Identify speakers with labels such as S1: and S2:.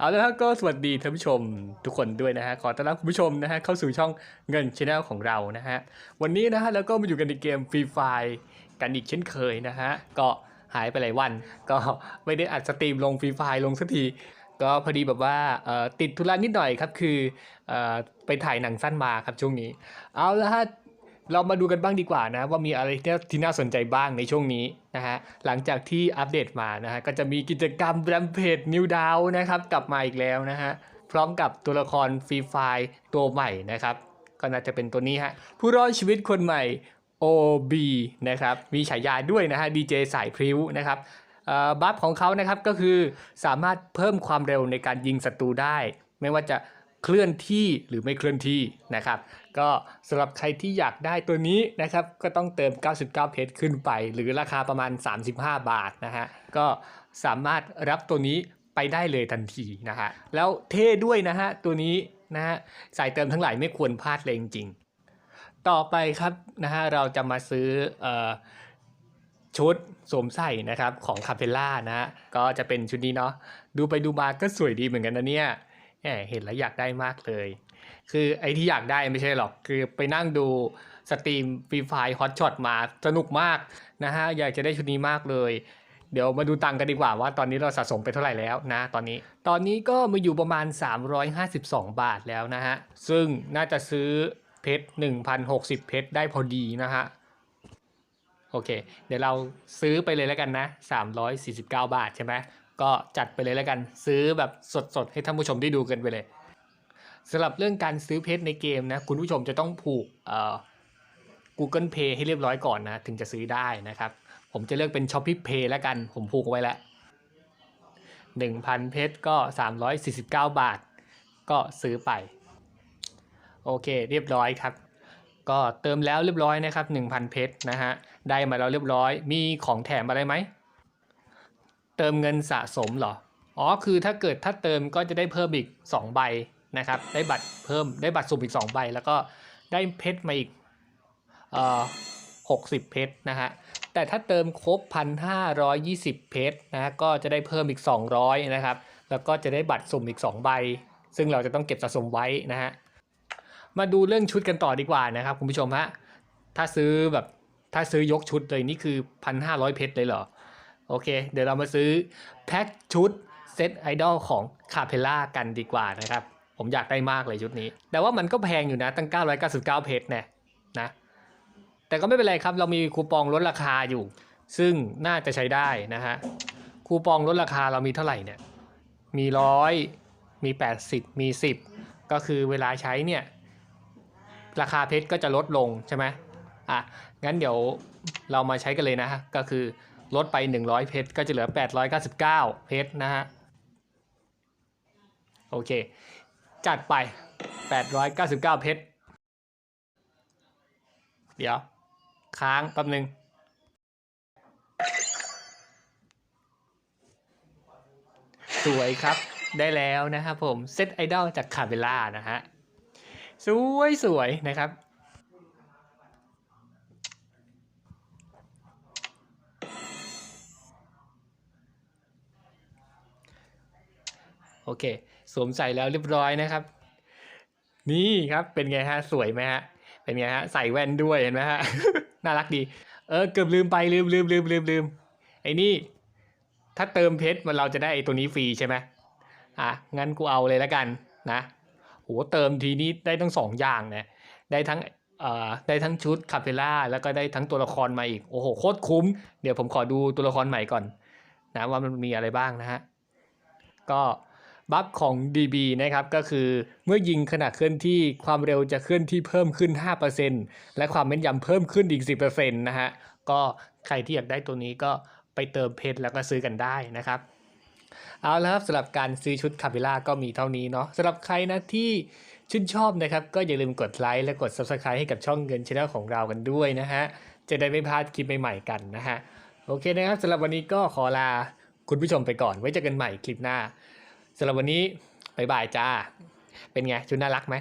S1: เอาละครับก็สวัสดีท่านผู้ชมทุกคนด้วยนะฮะขอต้อนรับคุณผู้ชมนะฮะเข้าสู่ช่องเงินช anel ของเรานะฮะวันนี้นะฮะเราก็มาอยู่กันในเกมฟรีไฟกันอีกเช่นเคยนะฮะก็หายไปหลายวัน ก็ไม่ได้อัดสตรีมลงฟรีไฟลงสักทีก็พอดีแบบว่าติดธุระนิดหน่อยครับคืออไปถ่ายหนังสั้นมาครับช่วงนี้ เอาละฮะ เรามาดูกันบ้างดีกว่านะว่ามีอะไรที่ที่น่าสนใจบ้างในช่วงนี้นะฮะหลังจากที่อัปเดตมานะฮะก็จะมีกิจกรรมแรมเพจนิวดาวนะครับกลับมาอีกแล้วนะฮะพร้อมกับตัวละครฟรีไฟตัวใหม่นะครับก็น่าจะเป็นตัวนี้ฮะผู้รอดชีวิตคนใหม่ OB นะครับมีฉายาด้วยนะฮะดีเจสายพริ้วนะครับเอ่อบัฟของเขานะครับก็คือสามารถเพิ่มความเร็วในการยิงศัตรูได้ ไม่ว่าจะ เคลื่อนที่หรือไม่เคลื่อนที่นะครับ ก็สำหรับใครที่อยากได้ตัวนี้นะครับ ก็ต้องเติม 99 เพชรขึ้นไป หรือราคาประมาณ 35 บาทนะฮะก็สามารถรับตัวนี้ไปได้เลยทันทีนะฮะแล้วเท่ด้วยนะฮะตัวนี้นะฮะสายเติมทั้งหลายไม่ควรพลาดเลยจริงๆต่อไปครับนะฮะเราจะมาซื้ออชุดสวมใส่นะครับของคาเ e ล่านะฮะก็จะเป็นชุดนี้เนาะดูไปดูมาก็สวยดีเหมือนกันนะเนี่ย แหมเห็นแล้วอยากได้มากเลย คือไอ้ที่อยากได้ไม่ใช่หรอก คือไปนั่งดูสตรีมฟรีไฟฮอตช็อตมาสนุกมากนะฮะ อยากจะได้ชุดนี้มากเลย เดี๋ยวมาดูตังกันดีกว่าว่าตอนนี้เราสะสมไปเท่าไหร่แล้วนะตอนนี้ ตอนนี้ก็มาอยู่ประมาณ 352 บาทแล้วนะฮะ ซึ่งน่าจะซื้อเพชร 1,060 เพชรได้พอดีนะฮะโอเค เดี๋ยวเราซื้อไปเลยแล้วกันนะ 349 บาทใช่ไหม ก็จัดไปเลยแล้วกันซื้อแบบสดๆ ให้ท่านผู้ชมได้ดูกันไปเลยสำหรับเรื่องการซื้อเพชรในเกมนะคุณผู้ชมจะต้องผูกเอ่อ Google Pay ให้เรียบร้อยก่อนนะ ถึงจะซื้อได้นะครับ ผมจะเลือกเป็น Shopee Pay แล้วกัน ผมผูกไว้แล้ว 1,000 เพชรก็ 349 บาท ก็ซื้อไป โอเค เรียบร้อยครับ ก็เติมแล้วเรียบร้อยนะครับ 1,000 เพชรนะฮะ ได้มาแล้วเรียบร้อย มีของแถมอะไรไหม เติมเงินสะสมเหรอ อ๋อ คือถ้าเกิดถ้าเติมก็จะได้เพิ่มอีก 2 ใบนะครับ ได้บัตรเพิ่ม ได้บัตรสุ่มอีก 2 ใบ แล้วก็ได้เพชรมาอีกเอ่อ60เพชรนะฮะ แต่ถ้าเติมครบ1,520เพชรนะฮะก็จะได้เพิ่มอีก 200นะครับ แล้วก็จะได้บัตรสุ่มอีก 2 ใบ ซึ่งเราจะต้องเก็บสะสมไว้นะฮะ มาดูเรื่องชุดกันต่อดีกว่านะครับคุณผู้ชมฮะ ถ้าซื้อแบบ ถ้าซื้อยกชุดเลยนี่คือ1,500เพชรเลยเหรอ โอเค เดี๋ยวเรามาซื้อแพ็คชุดเซตไอดอลของคาเพล่ากันดีกว่านะครับ ผมอยากได้มากเลยชุดนี้ แต่ว่ามันก็แพงอยู่นะตั้ง 999 เพชรเนี่ยนะ แต่ก็ไม่เป็นไรครับ เรามีคูปองลดราคาอยู่ ซึ่งน่าจะใช้ได้นะฮะ คูปองลดราคาเรามีเท่าไหร่เนี่ย มีร้อยมี 80 มี 10 ก็คือเวลาใช้เนี่ย ราคาเพชรก็จะลดลงใช่ไหมอะ งั้นเดี๋ยวเรามาใช้กันเลยนะฮะก็คือ ลดไป 100 เพชรก็จะเหลือ 899 เพชรนะฮะ โอเค จัดไป 899 เพชร เดี๋ยว ค้างแป๊บนึง สวยครับได้แล้วนะครับผม เซตไอดอลจากคาเบล่านะฮะ สวยสวยนะครับ โอเค สวมใส่แล้วเรียบร้อยนะครับ นี่ครับเป็นไงฮะสวยไหมฮะเป็นไงฮะใส่แว่นด้วยเห็นไหมฮะน่ารักดี เออเกือบลืมไปลืมลืมลืมลืมลืมไอ้นี่ ถ้าเติมเพชรมันเราจะได้ไอ้ตัวนี้ฟรีใช่ไหมอะงั้นกูเอาเลยแล้วกันนะโหเติมทีนี้ได้ทั้งสองอย่างเนี่ยได้ทั้งเอ่อได้ทั้งชุดคาเฟล่าแล้วก็ได้ทั้งตัวละครมาอีก โอ้โหโคตรคุ้ม เดี๋ยวผมขอดูตัวละครใหม่ก่อน นะว่ามันมีอะไรบ้างนะฮะ ก็ บัฟของ DB นะครับก็คือเมื่อยิงขณะเคลื่อนที่ความเร็วจะเคลื่อนที่เพิ่มขึ้น 5%และความแม่นยำเพิ่มขึ้นอีก 10%นะฮะก็ใครที่อยากได้ตัวนี้ก็ไปเติมเพชรแล้วก็ซื้อกันได้นะครับเอาละครับสำหรับการซื้อชุดคาเ e ล่าก็มีเท่านี้เนาะสำหรับใครนะที่ชื่นชอบนะครับ ก็อย่าลืมกดไลค์และกด Subscribe ให้กับช่องเงินช anel ของเรากันด้วยนะฮะจะได้ไม่พลาดคลิปใหม่ๆกันนะฮะโอเคนะครับสำหรับวันนี้ก็ขอลาคุณผู้ชมไปก่อนไว้เจอกันใหม่คลิปหน้า สำหรับวันนี้บายบายจ้า เป็นไง ชุดน่ารักไหม